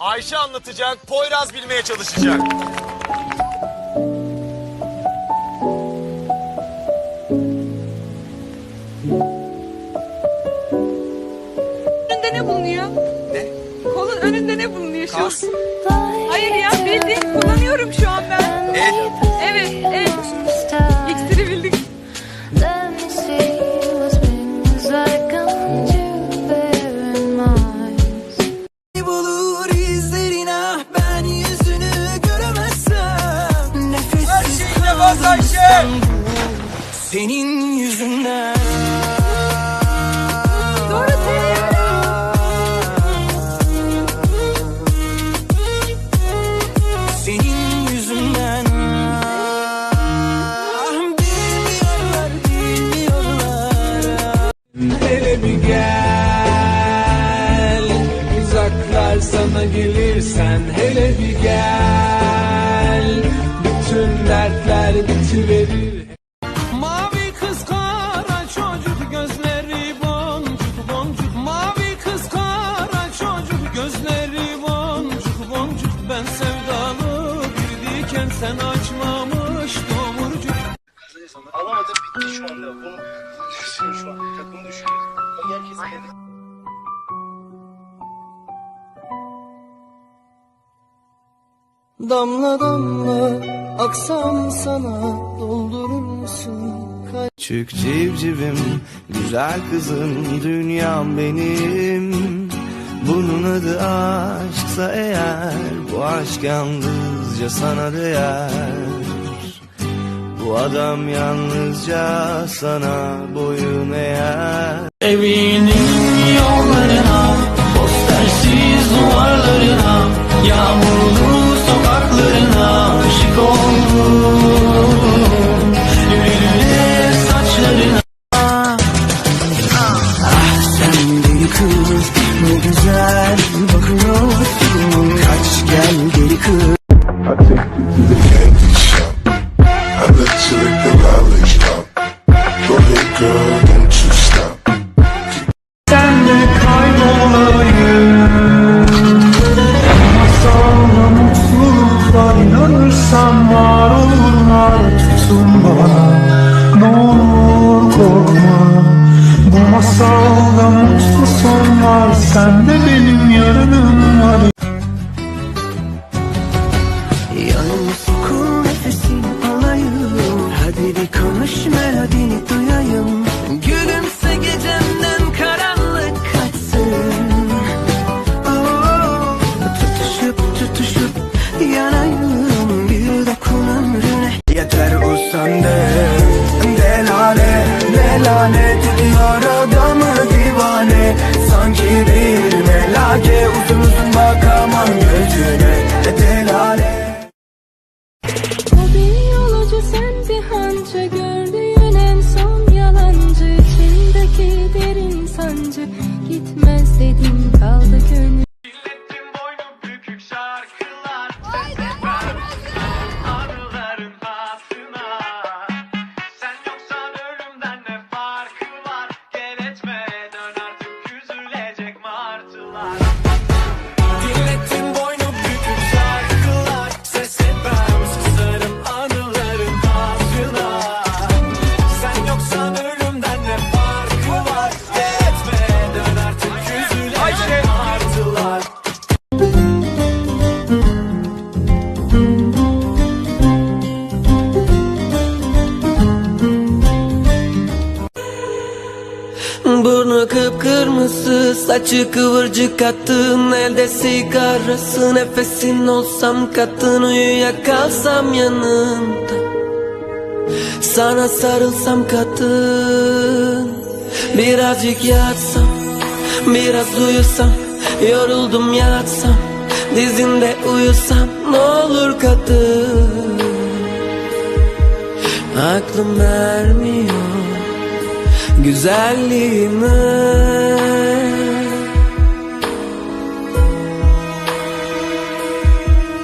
Ayşe anlatacak, Poyraz bilmeye çalışacak. Senin yüzünden şu anda. Bunu düşünüyor şu an. Bunu düşünüyor. Herkes kendi Damla damla aksam sana doldurur musun Küçük civcivim, güzel kızım, dünyam benim. Bunun adı aşksa eğer, bu aşk yalnızca sana değer. Bu adam yalnızca sana boyun eğer. Evinin Sen de kaybolayım Masalda mutluluklar inanırsam var olurlar Tutun bana. Ne olur korkma. Bu masalda mutlu son var Delale tutuyor adamı divane. Sanki bir melake Uzun uzun bakamam gözüne Delale. O bir yolcu sen bir hançer gördüğün en son yalancı. İçindeki derin sancı gitmez dedim kaldı gönül. Kıpkırmızı saçı kıvırcık attığın elde sigarası Nefesin olsam katın uyuya kalsam yanında. Sana sarılsam katın Birazcık yatsam Biraz uyusam Yoruldum yatsam Dizinde uyusam Ne olur kadın Aklım ermiyor güzelliğime